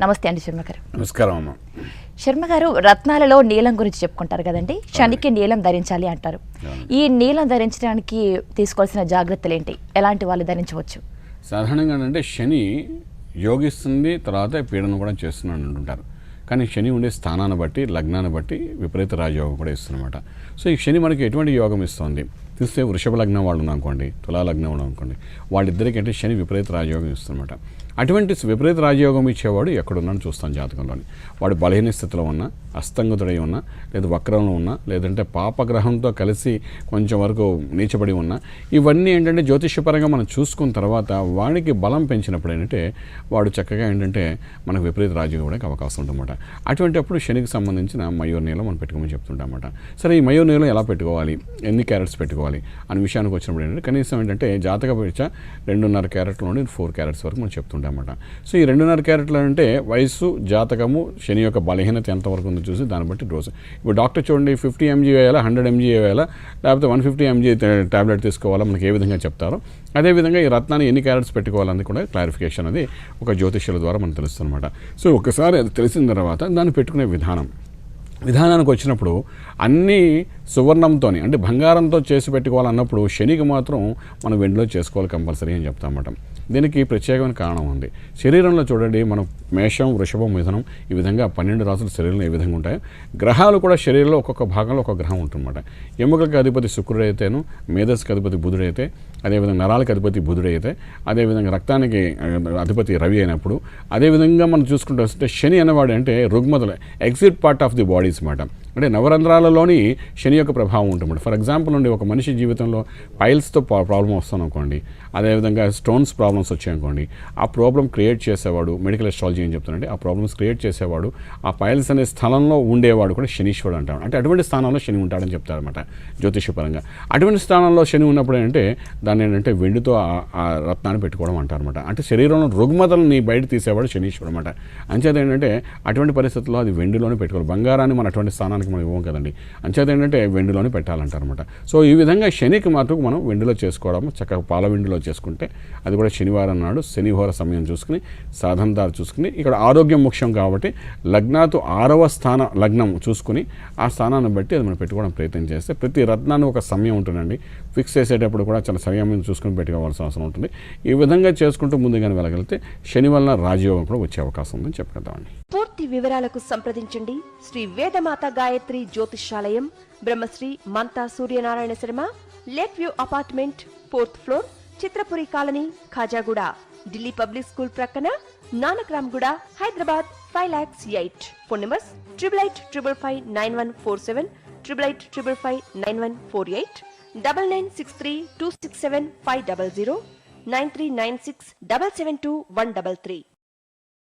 నమస్తే అండి శర్మ గారు నమస్కారం అమ్మ. శర్మ గారు రత్నాలలో నీలం గురించి చెప్పుకుంటారు కదండి? శనికి నీలం ధరించాలి అంటారు. ఈ నీలం ధరించడానికి తీసుకోవాల్సిన జాగ్రత్తలు ఏంటి? ఎలాంటి వాళ్ళు ధరించవచ్చు? సాధారణంగా అంటే శని యోగిస్తుంది తర్వాత పీడన కూడా చేస్తున్నాడు అంటుంటారు. కానీ శని ఉండే స్థానాన్ని బట్టి లగ్నాన్ని బట్టి విపరీత రాజయోగం కూడా ఇస్తుందన్నమాట. సో ఈ శని మనకి ఎటువంటి యోగం ఇస్తుంది? చూస్తే వృషభ లగ్నం వాళ్ళు ఉన్నాం అనుకోండి తులా లగ్నం ఉన్నాం అనుకోండి వాళ్ళిద్దరికి అంటే శని విపరీత రాజయోగం ఇస్తుందన్నమాట. అటువంటి విపరీత రాజయోగం ఇచ్చేవాడు ఎక్కడున్నాను చూస్తాం జాతకంలోని. వాడు బలహీన స్థితిలో ఉన్నా అస్తంగతుడై ఉన్నా లేదా వక్రంలో ఉన్నా లేదంటే పాపగ్రహంతో కలిసి కొంచెం వరకు నీచబడి ఉన్నా ఇవన్నీ ఏంటంటే జ్యోతిష్యపరంగా మనం చూసుకున్న తర్వాత వాడికి బలం పెంచినప్పుడు ఏంటంటే వాడు చక్కగా ఏంటంటే మనకు విపరీత రాజయోగడానికి అవకాశం ఉంటుందన్నమాట అటువంటి అప్పుడు శనికి సంబంధించిన మయూర్ నీలం మనం పెట్టుకోమని చెప్తుంటామన్నమాట. సరే ఈ మయూర్ నీలం ఎలా పెట్టుకోవాలి? ఎన్ని క్యారెట్స్ పెట్టుకోవాలి? అనే విషయానికి వచ్చినప్పుడు ఏంటంటే కనీసం ఏంటంటే జాతక పరీక్ష రెండున్నర క్యారెట్ల నుండి ఫోర్ క్యారెట్స్ వరకు మనం చెప్తుంటాం. చెప్తుంటామన్నమాట సో ఈ రెండున్నర క్యారెట్లు అంటే వయసు జాతకము శని యొక్క బలహీనత ఎంతవరకు ఉందో చూసి దాన్ని బట్టి డోసు. ఇప్పుడు డాక్టర్ చూడండి ఫిఫ్టీ ఎంజీ వేయాలా హండ్రెడ్ ఎంజీ వేయాలా లేకపోతే వన్ ఫిఫ్టీ ఎంజీ టాబ్లెట్ తీసుకోవాలా మనకి ఏ విధంగా చెప్తారో. అదేవిధంగా ఈ రత్నాన్ని ఎన్ని క్యారెట్స్ పెట్టుకోవాలని కూడా క్లారిఫికేషన్ అది ఒక జ్యోతిష్యుల ద్వారా మనకు తెలుస్తుందన్నమాట. సో ఒకసారి అది తెలిసిన తర్వాత దాన్ని పెట్టుకునే విధానం. విధానానికి వచ్చినప్పుడు అన్నీ సువర్ణంతో అంటే బంగారంతో చేసి పెట్టుకోవాలన్నప్పుడు శనికి మాత్రం మనం వెండిలో చేసుకోవాలి కంపల్సరీ అని చెప్తామన్నమాట. దీనికి ప్రత్యేకమైన కారణం ఉంది. శరీరంలో చూడండి మనం మేషం వృషభం మిథనం ఈ విధంగా పన్నెండు రాసులు శరీరంలో ఏ విధంగా ఉంటాయో గ్రహాలు కూడా శరీరంలో ఒక్కొక్క భాగంలో ఒక గ్రహం ఉంటుందన్నమాట. ఎముకలకు అధిపతి శుక్రుడైతేను మేధస్సుకు అధిపతి బుధుడైతే అదేవిధంగా నరాలకు అధిపతి బుధుడైతే అదేవిధంగా రక్తానికి అధిపతి రవి అయినప్పుడు అదేవిధంగా మనం చూసుకుంటూ వస్తే శని అనేవాడు అంటే రుగ్మతలు exit part of the bodies మాట అంటే నవరంధ్రాలలోని శని యొక్క ప్రభావం ఉంటుంది ఫర్ ఎగ్జాంపుల్ నుండి ఒక మనిషి జీవితంలో పైల్స్తో ప్రాబ్లం వస్తుంది అనుకోండి అదేవిధంగా స్టోన్స్ ప్రాబ్లం ప్రాబ్లమ్స్ వచ్చాయనుకోండి ఆ ప్రాబ్లం క్రియేట్ చేసేవాడు మెడికల్ ఎస్ట్రాలజీ అని చెప్తానండి ఆ ప్రాబ్లమ్స్ క్రియేట్ చేసేవాడు ఆ పైల్స్ అనే స్థలంలో ఉండేవాడు కూడా శనీశ్వరుడు అంటాడు అంటే అటువంటి స్థానంలో శని ఉంటాడని చెప్తారనమాట జ్యోతిషపరంగా అటువంటి స్థానంలో శని ఉన్నప్పుడు ఏంటంటే దాన్ని ఏంటంటే వెండితో ఆ- రత్నాన్ని పెట్టుకోవడం అంటారనమాట అంటే శరీరంలో రుగ్మతల్ని బయట తీసేవాడు శనీశ్వరుడు అనమాట అంచేత ఏంటంటే అటువంటి పరిస్థితుల్లో అది వెండిలోనే పెట్టుకోవాలి. బంగారాన్ని మన అటువంటి స్థానానికి మనం ఇవ్వం కదండి. అంచేత ఏంటంటే వెండిలోనే పెట్టాలంటారనమాట సో ఈ విధంగా శనికి మాత్రం మనం వెండిలో చేసుకోవడం చక్కగా పాల వెండిలో చేసుకుంటే అది కూడా శనివారం నాడు శనివార సమయం చూసుకుని సాధనదారు చూసుకుని ఇక్కడ ఆరోగ్యం ముఖ్యం కాబట్టి లగ్నాతు ఆరవ స్థాన లగ్నం చూసుకుని ఆ స్థానాన్ని బట్టి అది మనం పెట్టుకోవడం ప్రయత్నం చేస్తే ప్రతి రత్నాన్ని ఒక సమయం ఉంటుందండి. ఫిక్స్ చేసేటప్పుడు కూడా చాలా సమయం చూసుకుని పెట్టుకోవాల్సిన అవసరం ఉంటుంది. ఈ విధంగా చేసుకుంటూ ముందుగానే వెళ్ళగలిగితే శని వలన రాజయోగం కూడా వచ్చే అవకాశం ఉందని చెప్పగలుగుతామండి. పూర్తి వివరాలకు సంప్రదించండి. శ్రీ వేదమాత Gayatri Jyotishyalayam Brahmashri Mantha Suryanarayana Sharma lake view apartment fourth floor Chitrapuri colony Khajaguda Delhi public school ప్రక్కన Nanakramguda Hyderabad five lakhs eight. Phone numbers triple eight triple five nine one four seven triple eight triple five nine one four eight double nine six three two six seven five double zero nine three nine six double seven two one double three.